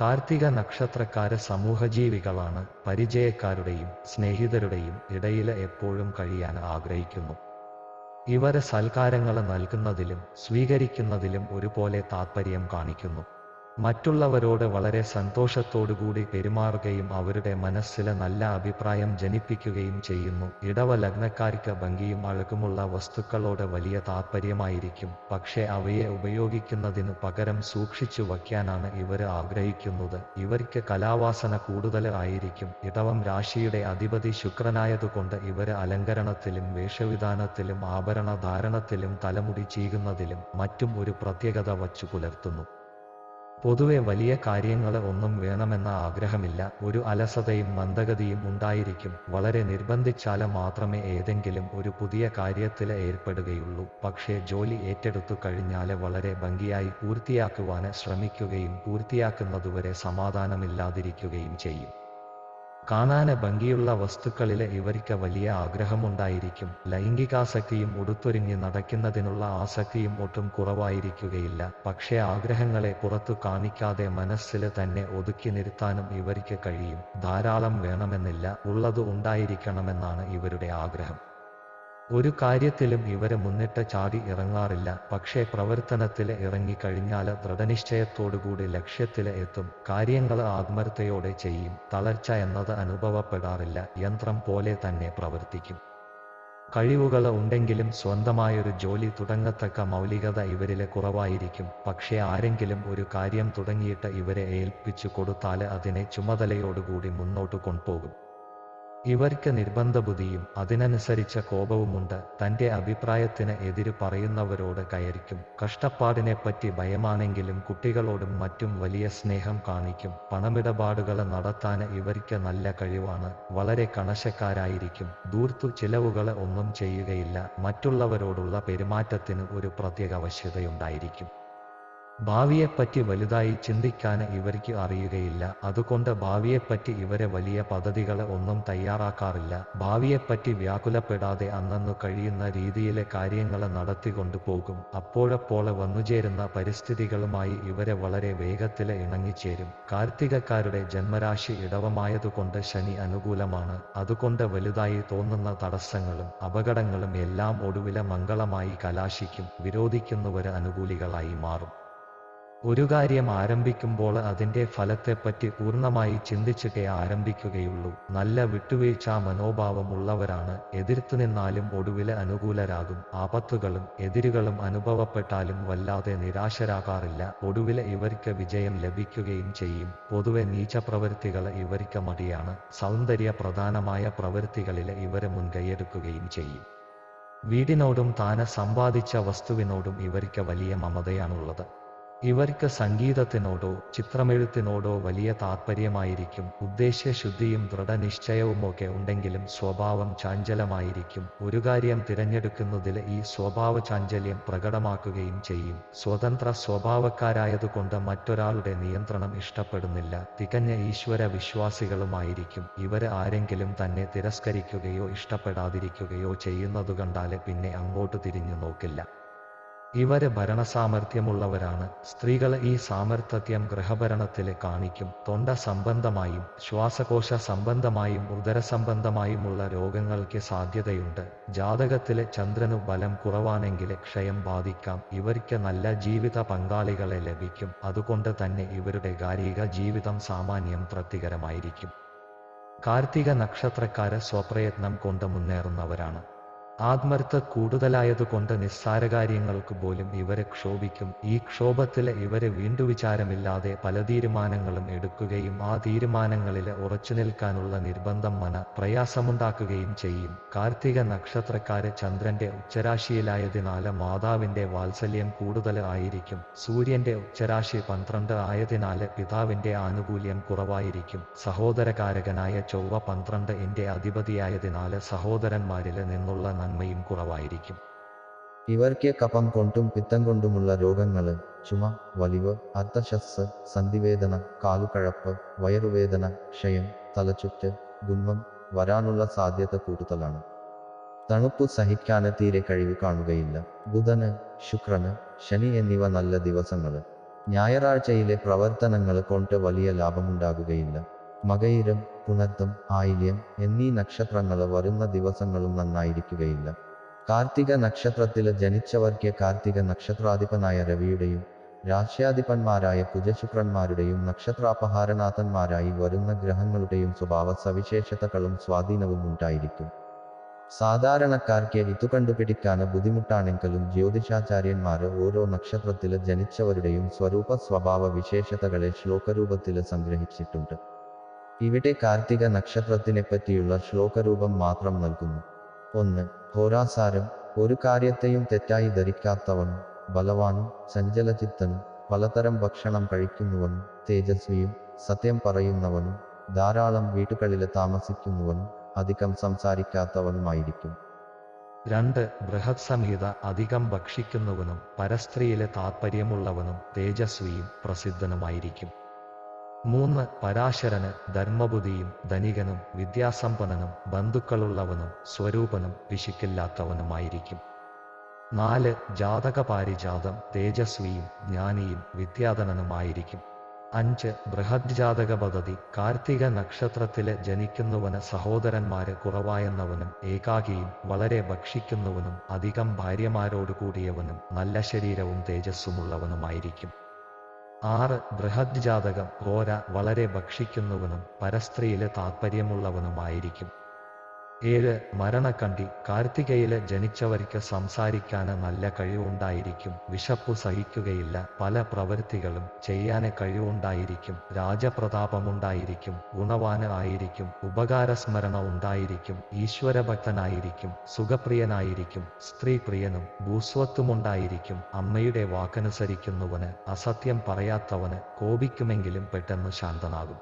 കാർത്തിക നക്ഷത്രക്കാര് സമൂഹജീവികളാണ്. പരിചയക്കാരുടെയും സ്നേഹിതരുടെയും ഇടയിൽ എപ്പോഴും കഴിയാൻ ആഗ്രഹിക്കുന്നു. ഇവരെ സൽക്കാരങ്ങൾ നൽകുന്നതിലും സ്വീകരിക്കുന്നതിലും ഒരുപോലെ താത്പര്യം കാണിക്കുന്നു. മറ്റുള്ളവരോട് വളരെ സന്തോഷത്തോടുകൂടി പെരുമാറുകയും അവരുടെ മനസ്സിലെ നല്ല അഭിപ്രായം ജനിപ്പിക്കുകയും ചെയ്യുന്നു. ഇടവ ലഗ്നക്കാർക്ക് ഭംഗിയും അഴകുമുള്ള വസ്തുക്കളോട് വലിയ താത്പര്യമായിരിക്കും. പക്ഷേ അവയെ ഉപയോഗിക്കുന്നതിനു പകരം സൂക്ഷിച്ചു വയ്ക്കാനാണ് ഇവർ ആഗ്രഹിക്കുന്നത്. ഇവർക്ക് കലാവാസന കൂടുതൽ ആയിരിക്കും. ഇടവം രാശിയുടെ അധിപതി ശുക്രനായതുകൊണ്ട് ഇവർ അലങ്കരണത്തിലും വേഷവിധാനത്തിലും ആഭരണ ധാരണത്തിലും തലമുടി ചീകുന്നതിലും മറ്റും ഒരു പ്രത്യേകത വച്ചു പുലർത്തുന്നു. പൊതുവെ വലിയ കാര്യങ്ങൾ ഒന്നും വേണമെന്ന ആഗ്രഹമില്ല. ഒരു അലസതയും മന്ദഗതിയും ഉണ്ടായിരിക്കും. വളരെ നിർബന്ധിച്ചാൽ മാത്രമേ ഏതെങ്കിലും ഒരു പുതിയ കാര്യത്തിൽ ഏർപ്പെടുകയുള്ളൂ. പക്ഷേ ജോലി ഏറ്റെടുത്തു കഴിഞ്ഞാൽ വളരെ ഭംഗിയായി പൂർത്തിയാക്കുവാന് ശ്രമിക്കുകയും പൂർത്തിയാക്കുന്നതുവരെ സമാധാനമില്ലാതിരിക്കുകയും ചെയ്യും. കാണാന് ഭംഗിയുള്ള വസ്തുക്കളിൽ ഇവർക്ക് വലിയ ആഗ്രഹമുണ്ടായിരിക്കും. ലൈംഗികാസക്തിയും ഉടുത്തൊരുങ്ങി നടക്കുന്നതിനുള്ള ആസക്തിയും ഒട്ടും കുറവായിരിക്കുകയില്ല. പക്ഷേ ആഗ്രഹങ്ങളെ പുറത്തു കാണിക്കാതെ മനസ്സിൽ തന്നെ ഒതുക്കി നിർത്താനും ഇവർക്ക് കഴിയും. ധാരാളം വേണമെന്നില്ല. ഉള്ളത് ഉണ്ടായിരിക്കണമെന്നാണ് ഇവരുടെ ആഗ്രഹം. ഒരു കാര്യത്തിലും ഇവർ മുന്നിട്ട് ചാടി ഇറങ്ങാറില്ല. പക്ഷേ പ്രവർത്തനത്തിൽ ഇറങ്ങിക്കഴിഞ്ഞാൽ ദൃഢനിശ്ചയത്തോടുകൂടി ലക്ഷ്യത്തിൽ എത്തും. കാര്യങ്ങൾ ആത്മർത്ഥയോടെ ചെയ്യും. തളർച്ച എന്നത് അനുഭവപ്പെടാറില്ല. യന്ത്രം പോലെ തന്നെ പ്രവർത്തിക്കും. കഴിവുകൾ ഉണ്ടെങ്കിലും സ്വന്തമായൊരു ജോലി തുടങ്ങത്തക്ക മൗലികത ഇവരിലെ കുറവായിരിക്കും. പക്ഷേ ആരെങ്കിലും ഒരു കാര്യം തുടങ്ങിയിട്ട് ഇവരെ ഏൽപ്പിച്ചു കൊടുത്താൽ അതിനെ ചുമതലയോടുകൂടി മുന്നോട്ട് കൊണ്ടുപോകും. ഇവർക്ക് നിർബന്ധബുദ്ധിയും അതിനനുസരിച്ച കോപവുമുണ്ട്. തന്റെ അഭിപ്രായത്തിന് എതിര് പറയുന്നവരോട് കയറിക്കും. കഷ്ടപ്പാടിനെപ്പറ്റി ഭയമാണെങ്കിലും കുട്ടികളോടും മറ്റും വലിയ സ്നേഹം കാണിക്കും. പണമിടപാടുകൾ നടത്താൻ ഇവർക്ക് നല്ല കഴിവാണ്. വളരെ കണശക്കാരായിരിക്കും. ദൂർത്തു ചിലവുകൾ ഒന്നും ചെയ്യുകയില്ല. മറ്റുള്ളവരോടുള്ള പെരുമാറ്റത്തിന് ഒരു പ്രത്യേക വശ്യതയുണ്ടായിരിക്കും ഭാവിയെപ്പറ്റി വലുതായി ചിന്തിക്കാൻ ഇവർക്ക് അറിയുകയില്ല. അതുകൊണ്ട് ഭാവിയെപ്പറ്റി ഇവരെ വലിയ പദ്ധതികൾ ഒന്നും തയ്യാറാക്കാറില്ല. ഭാവിയെപ്പറ്റി വ്യാകുലപ്പെടാതെ അന്നു കഴിയുന്ന രീതിയിലെ കാര്യങ്ങൾ നടത്തിക്കൊണ്ടു പോകും. അപ്പോഴപ്പോൾ വന്നുചേരുന്ന പരിസ്ഥിതികളുമായി ഇവരെ വളരെ വേഗത്തിൽ ഇണങ്ങിച്ചേരും. കാർത്തികക്കാരുടെ ജന്മരാശി ഇടവമായതുകൊണ്ട് ശനി അനുകൂലമാണ്. അതുകൊണ്ട് വലുതായി തോന്നുന്ന തടസ്സങ്ങളും അപകടങ്ങളും എല്ലാം ഒടുവിലെ മംഗളമായി കലാശിക്കും. വിരോധിക്കുന്നവര് അനുകൂലികളായി മാറും. ഒരു കാര്യം ആരംഭിക്കുമ്പോൾ അതിന്റെ ഫലത്തെപ്പറ്റി പൂർണമായി ചിന്തിച്ചിട്ടേ ആരംഭിക്കുകയുള്ളൂ. നല്ല വിട്ടുവീഴ്ചാ മനോഭാവമുള്ളവരാണ്. എതിർത്തു നിന്നാലും ഒടുവിലെ അനുകൂലരാകും. ആപത്തുകളും എതിരുകളും അനുഭവപ്പെട്ടാലും വല്ലാതെ നിരാശരാകാറില്ല. ഒടുവിലെ ഇവർക്ക് വിജയം ലഭിക്കുകയും ചെയ്യും. പൊതുവെ നീച്ച പ്രവൃത്തികൾ ഇവർക്ക് മടിയാണ്. സൗന്ദര്യ പ്രധാനമായ പ്രവൃത്തികളിൽ ഇവരെ മുൻകൈയെടുക്കുകയും ചെയ്യും. വീടിനോടും താന സമ്പാദിച്ച വസ്തുവിനോടും ഇവർക്ക് വലിയ മമതയാണുള്ളത്. ഇവർക്ക് സംഗീതത്തിനോടോ ചിത്രമെഴുത്തിനോടോ വലിയ താത്പര്യമായിരിക്കും. ഉദ്ദേശ്യശുദ്ധിയും ദൃഢനിശ്ചയവുമൊക്കെ ഉണ്ടെങ്കിലും സ്വഭാവം ചാഞ്ചലമായിരിക്കും. ഒരു കാര്യം തിരഞ്ഞെടുക്കുന്നതിൽ ഈ സ്വഭാവ ചാഞ്ചല്യം പ്രകടമാക്കുകയും ചെയ്യും. സ്വതന്ത്ര സ്വഭാവക്കാരായതുകൊണ്ട് മറ്റൊരാളുടെ നിയന്ത്രണം ഇഷ്ടപ്പെടുന്നില്ല. തികഞ്ഞ ഈശ്വര വിശ്വാസികളുമായിരിക്കും ഇവർ ആരെങ്കിലും തന്നെ തിരസ്കരിക്കുകയോ ഇഷ്ടപ്പെടാതിരിക്കുകയോ ചെയ്യുന്നതു കണ്ടാൽ പിന്നെ അങ്ങോട്ട് തിരിഞ്ഞു നോക്കില്ല ഇവർ ഭരണസാമർഥ്യമുള്ളവരാണ്. സ്ത്രീകൾ ഈ സാമർത്ഥ്യം ഗൃഹഭരണത്തിൽ കാണിക്കും. തൊണ്ട സംബന്ധമായും ശ്വാസകോശ സംബന്ധമായും ഉദരസംബന്ധമായുമുള്ള രോഗങ്ങൾക്ക് സാധ്യതയുണ്ട്. ജാതകത്തിലെ ചന്ദ്രനു ബലം കുറവാണെങ്കിൽ ക്ഷയം ബാധിക്കാം. ഇവർക്ക് നല്ല ജീവിത പങ്കാളികളെ ലഭിക്കും. അതുകൊണ്ട് തന്നെ ഇവരുടെ ഗാരിക ജീവിതം സാമാന്യം തൃപ്തികരമായിരിക്കും. കാർത്തിക നക്ഷത്രക്കാര് സ്വപ്രയത്നം കൊണ്ട് മുന്നേറുന്നവരാണ്. ആത്മർത്ഥ കൂടുതലായതുകൊണ്ട് നിസ്സാരകാര്യങ്ങൾക്ക് പോലും ഇവരെ ക്ഷോഭിക്കും. ഈ ക്ഷോഭത്തിലെ ഇവരെ വീണ്ടു വീണ്ടുവിചാരമില്ലാതെ പല തീരുമാനങ്ങളും എടുക്കുകയും ആ തീരുമാനങ്ങളിൽ ഉറച്ചു നിൽക്കാനുള്ള നിർബന്ധം മന പ്രയാസമുണ്ടാക്കുകയും ചെയ്യും. കാർത്തിക നക്ഷത്രക്കാര് ചന്ദ്രന്റെ ഉച്ചരാശിയിലായതിനാല് മാതാവിന്റെ വാത്സല്യം കൂടുതൽ ആയിരിക്കും. സൂര്യന്റെ ഉച്ചരാശി പന്ത്രണ്ട് ആയതിനാല് പിതാവിന്റെ ആനുകൂല്യം കുറവായിരിക്കും. സഹോദരകാരകനായ ചൊവ്വ പന്ത്രണ്ട് എന്റെ അധിപതിയായതിനാല് സഹോദരന്മാരിൽ നിന്നുള്ള നന്മയും കുറവായിരിക്കും. ഇവർക്ക് കപം കൊണ്ടും പിത്തം കൊണ്ടുമുള്ള രോഗങ്ങൾ ചുമ വലിവ് അർത്ഥശസ് സന്ധിവേദന കാലുകഴപ്പ് വയറുവേദന ക്ഷയം തലചുറ്റ് ഗുണ്മം വരാനുള്ള സാധ്യത കൂടുതലാണ്. തണുപ്പ് സഹിക്കാന് തീരെ കഴിവ് കാണുകയില്ല. ബുധന് ശുക്രന് ശനി എന്നിവ നല്ല ദിവസങ്ങൾ ഞായറാഴ്ചയിലെ പ്രവർത്തനങ്ങൾ കൊണ്ട് വലിയ ലാഭമുണ്ടാകുകയില്ല. മകയിരം പുണത്തം ആയില്യം എന്നീ നക്ഷത്രങ്ങൾ വരുന്ന ദിവസങ്ങളും നന്നായിരിക്കുകയില്ല. കാർത്തിക നക്ഷത്രത്തിൽ ജനിച്ചവർക്ക് കാർത്തിക നക്ഷത്രാധിപനായ രവിയുടെയും രാശ്യാധിപന്മാരായ കുജശുക്രന്മാരുടെയും നക്ഷത്രാപഹാരനാഥന്മാരായി വരുന്ന ഗ്രഹങ്ങളുടെയും സ്വഭാവ സവിശേഷതകളും സ്വാധീനവും ഉണ്ടായിരിക്കും. സാധാരണക്കാർക്ക് ഇതു കണ്ടുപിടിക്കാൻ ബുദ്ധിമുട്ടാണെങ്കിലും ജ്യോതിഷാചാര്യന്മാർ ഓരോ നക്ഷത്രത്തിൽ ജനിച്ചവരുടെയും സ്വരൂപ സ്വഭാവ വിശേഷതകളെ ശ്ലോകരൂപത്തിൽ സംഗ്രഹിച്ചിട്ടുണ്ട്. ഇവിടെ കാർത്തിക നക്ഷത്രത്തിനെ പറ്റിയുള്ള ശ്ലോകരൂപം മാത്രം നൽകുന്നു. ഒന്ന് ഹോരാസാരം ഒരു കാര്യത്തെയും തെറ്റായി ധരിക്കാത്തവനും ബലവാനും സഞ്ചലചിത്തനും പലതരം ഭക്ഷണം കഴിക്കുന്നവനും തേജസ്വിയും സത്യം പറയുന്നവനും ധാരാളം വീട്ടുകളിൽ താമസിക്കുന്നവനും അധികം സംസാരിക്കാത്തവനുമായിരിക്കും. രണ്ട് ബൃഹത് സംഹിത അധികം ഭക്ഷിക്കുന്നവനും പരസ്ത്രീയിലെ താത്പര്യമുള്ളവനും തേജസ്വിയും പ്രസിദ്ധനുമായിരിക്കും. മൂന്ന് പരാശരന് ധർമ്മബുദ്ധിയും ധനികനും വിദ്യാസമ്പന്നനും ബന്ധുക്കളുള്ളവനും സ്വരൂപനും പിശുക്കില്ലാത്തവനുമായിരിക്കും നാല് ജാതക പാരിജാതം തേജസ്വിയും ജ്ഞാനിയും വിദ്യാധനനുമായിരിക്കും. അഞ്ച് ബൃഹദ് ജാതക പദ്ധതി കാർത്തിക നക്ഷത്രത്തിലെ ജനിക്കുന്നവന് സഹോദരന്മാര് കുറവായെന്നവനും ഏകാകിയും വളരെ ഭക്ഷിക്കുന്നവനും അധികം ഭാര്യമാരോട് കൂടിയവനും നല്ല ശരീരവും തേജസ്സുമുള്ളവനുമായിരിക്കും. ആറ് ബൃഹദ് ജാതകം ഘോര വളരെ ഭക്ഷിക്കുന്നവനും പരസ്ത്രീയിലെ താത്പര്യമുള്ളവനുമായിരിക്കും. ഏഴ് മരണക്കണ്ടി കാർത്തികയിൽ ജനിച്ചവർക്ക് സംസാരിക്കാന് നല്ല കഴിവുണ്ടായിരിക്കും. വിശപ്പു സഹിക്കുകയില്ല. പല പ്രവൃത്തികളും ചെയ്യാന് കഴിവുണ്ടായിരിക്കും. രാജപ്രതാപമുണ്ടായിരിക്കും. ഗുണവാന് ആയിരിക്കും. ഉപകാരസ്മരണ ഉണ്ടായിരിക്കും. ഈശ്വരഭക്തനായിരിക്കും. സുഖപ്രിയനായിരിക്കും. സ്ത്രീ സ്ത്രീപ്രിയനും ഭൂസ്വത്തുമുണ്ടായിരിക്കും. അമ്മയുടെ വാക്കനുസരിക്കുന്നവന് അസത്യം പറയാത്തവന് കോപിക്കുമെങ്കിലും പെട്ടെന്ന് ശാന്തനാകും.